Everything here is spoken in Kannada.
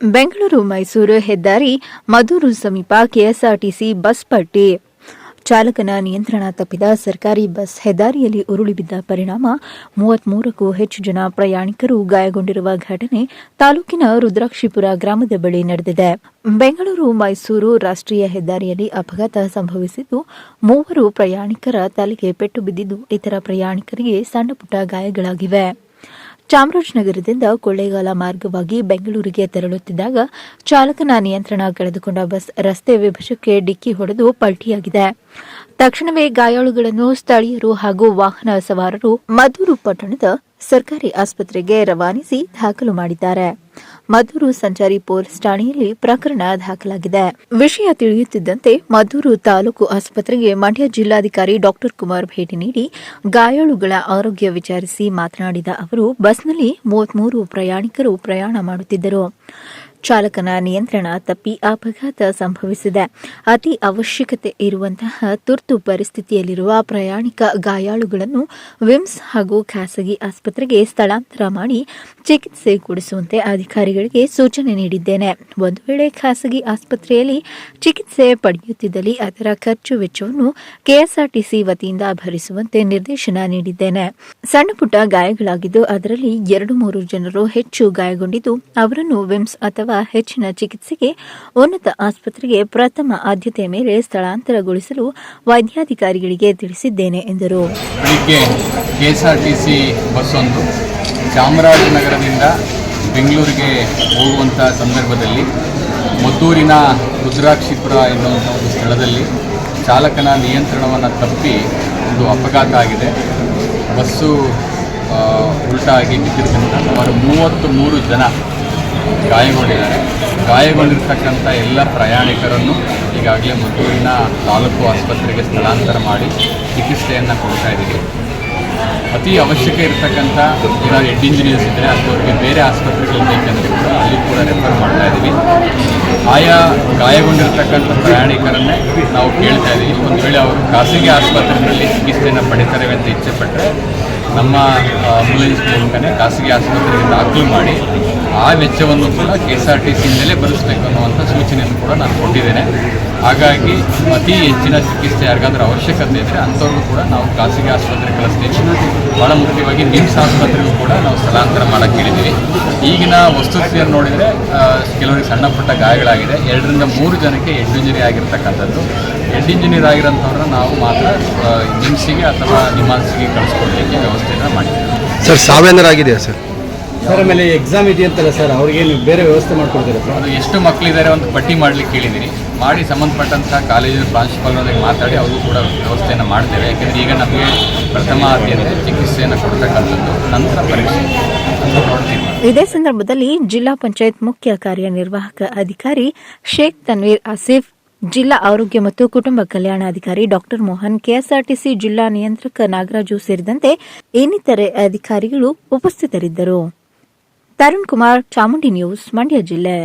ಬೆಂಗಳೂರು ಮೈಸೂರು ಹೆದ್ದಾರಿ ಮಧೂರು ಸಮೀಪ ಕೆಎಸ್ಆರ್ಟಿಸಿ ಬಸ್ ಪಟ್ಟಿ. ಚಾಲಕನ ನಿಯಂತ್ರಣ ತಪ್ಪಿದ ಸರ್ಕಾರಿ ಬಸ್ ಹೆದ್ದಾರಿಯಲ್ಲಿ ಉರುಳಿ ಬಿದ್ದ ಪರಿಣಾಮ. ಮೂವತ್ಮೂರಕ್ಕೂ ಹೆಚ್ಚು ಜನ ಪ್ರಯಾಣಿಕರು ಗಾಯಗೊಂಡಿರುವ ಘಟನೆ ತಾಲೂಕಿನ ರುದ್ರಾಕ್ಷಿಪುರ ಗ್ರಾಮದ ಬಳಿ ನಡೆದಿದೆ. ಬೆಂಗಳೂರು ಮೈಸೂರು ರಾಷ್ಟ್ರೀಯ ಹೆದ್ದಾರಿಯಲ್ಲಿ ಅಪಘಾತ ಸಂಭವಿಸಿದ್ದು, ಮೂವರು ಪ್ರಯಾಣಿಕರ ತಲೆಗೆ ಪೆಟ್ಟು ಬಿದ್ದಿದ್ದು ಇತರ ಪ್ರಯಾಣಿಕರಿಗೆ ಸಣ್ಣಪುಟ್ಟ ಗಾಯಗಳಾಗಿವೆ. ಚಾಮರಾಜನಗರದಿಂದ ಕೊಳ್ಳೇಗಾಲ ಮಾರ್ಗವಾಗಿ ಬೆಂಗಳೂರಿಗೆ ತೆರಳುತ್ತಿದ್ದಾಗ ಚಾಲಕನ ನಿಯಂತ್ರಣ ಕಳೆದುಕೊಂಡ ಬಸ್ ರಸ್ತೆ ವಿಭಜಕ್ಕೆ ಡಿಕ್ಕಿ ಹೊಡೆದು ಪಲ್ಟಿಯಾಗಿದೆ. ತಕ್ಷಣವೇ ಗಾಯಾಳುಗಳನ್ನು ಸ್ಥಳೀಯರು ಹಾಗೂ ವಾಹನ ಸವಾರರು ಮದ್ದೂರು ಪಟ್ಟಣದ ಸರ್ಕಾರಿ ಆಸ್ಪತ್ರೆಗೆ ರವಾನಿಸಿ ದಾಖಲು ಮಾಡಿದ್ದಾರೆ. ಮಧೂರು ಸಂಚಾರಿ ಪೊಲೀಸ್ ಠಾಣೆಯಲ್ಲಿ ಪ್ರಕರಣ ದಾಖಲಾಗಿದೆ. ವಿಷಯ ತಿಳಿಯುತ್ತಿದ್ದಂತೆ ಮಧೂರು ತಾಲೂಕು ಆಸ್ಪತ್ರೆಗೆ ಮಂಡ್ಯ ಜಿಲ್ಲಾಧಿಕಾರಿ ಡಾಕ್ಟರ್ ಕುಮಾರ್ ಭೇಟಿ ನೀಡಿ ಗಾಯಾಳುಗಳ ಆರೋಗ್ಯ ವಿಚಾರಿಸಿ ಮಾತನಾಡಿದ ಅವರು, ಬಸ್ನಲ್ಲಿ ಮೂವತ್ಮೂರು ಪ್ರಯಾಣಿಕರು ಪ್ರಯಾಣ ಮಾಡುತ್ತಿದ್ದರು. ಚಾಲಕನ ನಿಯಂತ್ರಣ ತಪ್ಪಿ ಅಪಘಾತ ಸಂಭವಿಸಿದೆ. ಅತಿ ಅವಶ್ಯಕತೆ ಇರುವಂತಹ ತುರ್ತು ಪರಿಸ್ಥಿತಿಯಲ್ಲಿರುವ ಪ್ರಯಾಣಿಕ ಗಾಯಾಳುಗಳನ್ನು ವಿಮ್ಸ್ ಹಾಗೂ ಖಾಸಗಿ ಆಸ್ಪತ್ರೆಗೆ ಸ್ಥಳಾಂತರ ಮಾಡಿ ಚಿಕಿತ್ಸೆ ಕೊಡಿಸುವಂತೆ ಅಧಿಕಾರಿಗಳಿಗೆ ಸೂಚನೆ ನೀಡಿದ್ದೇನೆ. ಒಂದು ವೇಳೆ ಖಾಸಗಿ ಆಸ್ಪತ್ರೆಯಲ್ಲಿ ಚಿಕಿತ್ಸೆ ಪಡೆಯುತ್ತಿದ್ದಲ್ಲಿ ಅದರ ಖರ್ಚು ವೆಚ್ಚವನ್ನು ಕೆಎಸ್ಆರ್ಟಿಸಿ ವತಿಯಿಂದ ಭರಿಸುವಂತೆ ನಿರ್ದೇಶನ ನೀಡಿದ್ದೇನೆ. ಸಣ್ಣಪುಟ್ಟ ಗಾಯಗಳಾಗಿದ್ದು ಅದರಲ್ಲಿ ಎರಡು ಮೂರು ಜನರು ಹೆಚ್ಚು ಗಾಯಗೊಂಡಿದ್ದು ಅವರನ್ನು ವಿಮ್ಸ್ ಅಥವಾ ಹೆಚ್ಚಿನ ಚಿಕಿತ್ಸೆಗೆ ಉನ್ನತ ಆಸ್ಪತ್ರೆಗೆ ಪ್ರಥಮ ಆದ್ಯತೆಯ ಮೇಲೆ ಸ್ಥಳಾಂತರಗೊಳಿಸಲು ವೈದ್ಯಾಧಿಕಾರಿಗಳಿಗೆ ತಿಳಿಸಿದ್ದೇನೆ ಎಂದರು. ಬೆಳಿಗ್ಗೆ K S R T C ಬಸ್ಸೊಂದು ಚಾಮರಾಜನಗರದಿಂದ ಬೆಂಗಳೂರಿಗೆ ಹೋಗುವಂಥ ಸಂದರ್ಭದಲ್ಲಿ ಮದ್ದೂರಿನ ರುದ್ರಾಕ್ಷಿಪುರ ಎನ್ನುವಂಥ ಸ್ಥಳದಲ್ಲಿ ಚಾಲಕನ ನಿಯಂತ್ರಣವನ್ನು ತಪ್ಪಿ ಒಂದು ಅಪಘಾತ ಆಗಿದೆ. ಬಸ್ಸು ಉಲ್ಟಾಗಿ ಬಿದ್ದಿದ್ದರಿಂದ ಸುಮಾರು ಮೂವತ್ತು ಮೂರು ಜನ ಗಾಯಗೊಂಡಿದ್ದಾರೆ. ಗಾಯಗೊಂಡಿರ್ತಕ್ಕಂಥ ಎಲ್ಲ ಪ್ರಯಾಣಿಕರನ್ನು ಈಗಾಗಲೇ ಮದ್ದೂರಿನ ತಾಲೂಕು ಆಸ್ಪತ್ರೆಗೆ ಸ್ಥಳಾಂತರ ಮಾಡಿ ಚಿಕಿತ್ಸೆಯನ್ನು ಕೊಡ್ತಾ ಇದ್ದೀವಿ. ಅತಿ ಅವಶ್ಯಕ ಇರತಕ್ಕಂಥ ಏನಾದ್ರು ಹೆಡ್ ಇಂಜಿನಿಯರ್ಸ್ ಇದ್ದರೆ ಅಂಥವ್ರಿಗೆ ಬೇರೆ ಆಸ್ಪತ್ರೆಗಳು ಬೇಕಂದರೆ ಕೂಡ ಅಲ್ಲಿ ಕೂಡ ರೆಫರ್ ಮಾಡ್ತಾ ಇದ್ದೀವಿ ಆಯಾ ಗಾಯಗೊಂಡಿರ್ತಕ್ಕಂಥ ಪ್ರಯಾಣಿಕರನ್ನೇ ನಾವು ಕೇಳ್ತಾ ಇದ್ದೀವಿ ಒಂದು ವೇಳೆ ಅವರು ಖಾಸಗಿ ಆಸ್ಪತ್ರೆಗಳಲ್ಲಿ ಚಿಕಿತ್ಸೆಯನ್ನು ಪಡಿತಾರೆ ಅಂತ ಇಚ್ಛೆ ಪಟ್ಟರೆ ನಮ್ಮ ಆಂಬುಲೆನ್ಸ್ ಮೂಲಕನೇ ಖಾಸಗಿ ಆಸ್ಪತ್ರೆಗೆ ದಾಖಲು ಮಾಡಿ ಆ ವೆಚ್ಚವನ್ನು ಕೂಡ ಕೆ ಎಸ್ ಆರ್ ಟಿ ಸಿಯಿಂದಲೇ ಭರಿಸಬೇಕು ಅನ್ನುವಂಥ ಸೂಚನೆಯನ್ನು ಕೂಡ ನಾನು ಕೊಟ್ಟಿದ್ದೇನೆ ಹಾಗಾಗಿ ಅತಿ ಹೆಚ್ಚಿನ ಚಿಕಿತ್ಸೆ ಯಾರಿಗಾದ್ರೂ ಅವಶ್ಯಕತೆ ಇದ್ದರೆ ಅಂಥವ್ರಿಗೂ ಕೂಡ ನಾವು ಖಾಸಗಿ ಆಸ್ಪತ್ರೆ ಕಳಿಸ್ತೀವಿ. ಭಾಳ ಮುಖ್ಯವಾಗಿ ನಿಮ್ಸ್ ಆಸ್ಪತ್ರೆಗೂ ಕೂಡ ನಾವು ಸ್ಥಳಾಂತರ ಮಾಡೋಕ್ಕೆ ಹೇಳಿದ್ದೀವಿ. ಈಗಿನ ವಸ್ತುಸ್ಥಿತಿಯನ್ನು ನೋಡಿದರೆ ಕೆಲವರಿಗೆ ಸಣ್ಣ ಪುಟ್ಟ ಗಾಯಗಳಾಗಿದೆ. ಎರಡರಿಂದ ಮೂರು ಜನಕ್ಕೆ ಹೆಡ್ ಇಂಜಿನಿಯರ್ ಆಗಿರ್ತಕ್ಕಂಥದ್ದು. ಹೆಡ್ ಇಂಜಿನಿಯರ್ ಆಗಿರೋಂಥವ್ರನ್ನ ನಾವು ಮಾತ್ರ ನಿಮ್ಸಿಗೆ ಅಥವಾ ನಿಮಾನ್ಸಿಗೆ ಕಳಿಸ್ಕೊಡ್ಲಿಕ್ಕೆ ವ್ಯವಸ್ಥೆಯನ್ನು ಮಾಡಿದ್ದೀವಿ. ಸರ್ ಸಾವೇಂದ್ರ ಆಗಿದೆಯಾ ಸರ್? ಸರ್ ಆಮೇಲೆ ಎಕ್ಸಾಮ್ ಇದೆಯಂತಲ್ಲ ಸರ್ ಅವ್ರಿಗೆ ನೀವು ಬೇರೆ ವ್ಯವಸ್ಥೆ ಮಾಡ್ಕೊಡ್ತೀರಾ ಸರ್ ಅದು ಎಷ್ಟು ಮಕ್ಕಳಿದ್ದಾರೆ ಒಂದು ಪಟ್ಟಿ ಮಾಡಲಿಕ್ಕೆ ಕೇಳಿದ್ದೀನಿ ಮಾಡಿ ಸಂಬಂಧಪಟ್ಟಂಥ ಕಾಲೇಜಿನ ಪ್ರಾಂಶುಪಾಲರೊಂದಿಗೆ ಮಾತಾಡಿ ಅವರು ಕೂಡ ವ್ಯವಸ್ಥೆಯನ್ನು ಮಾಡ್ತೇವೆ. ಯಾಕೆಂದರೆ ಈಗ ನಮಗೆ ಪ್ರಥಮ ಆದ್ಯತೆ ಚಿಕಿತ್ಸೆಯನ್ನು ಕೊಡ್ತಕ್ಕಂಥದ್ದು ನಂತರ ಪರೀಕ್ಷೆ. ಇದೇ ಸಂದರ್ಭದಲ್ಲಿ ಜಿಲ್ಲಾ ಪಂಚಾಯತ್ ಮುಖ್ಯ ಕಾರ್ಯನಿರ್ವಾಹಕ ಅಧಿಕಾರಿ ಶೇಖ್ ತನ್ವೀರ್ ಆಸಿಫ್ ಜಿಲ್ಲಾ ಆರೋಗ್ಯ ಮತ್ತು ಕುಟುಂಬ ಕಲ್ಯಾಣಾಧಿಕಾರಿ ಡಾಕ್ಟರ್ ಮೋಹನ್ ಕೆಎಸ್ಆರ್ಟಿಸಿ ಜಿಲ್ಲಾ ನಿಯಂತ್ರಕ ನಾಗರಾಜು ಸೇರಿದಂತೆ ಇನ್ನಿತರೆ ಅಧಿಕಾರಿಗಳು ಉಪಸ್ಥಿತರಿದ್ದರು. ತರುಣ್ ಕುಮಾರ್ ಚಾಮುಂಡಿ ನ್ಯೂಸ್ ಮಂಡ್ಯ ಜಿಲ್ಲೆ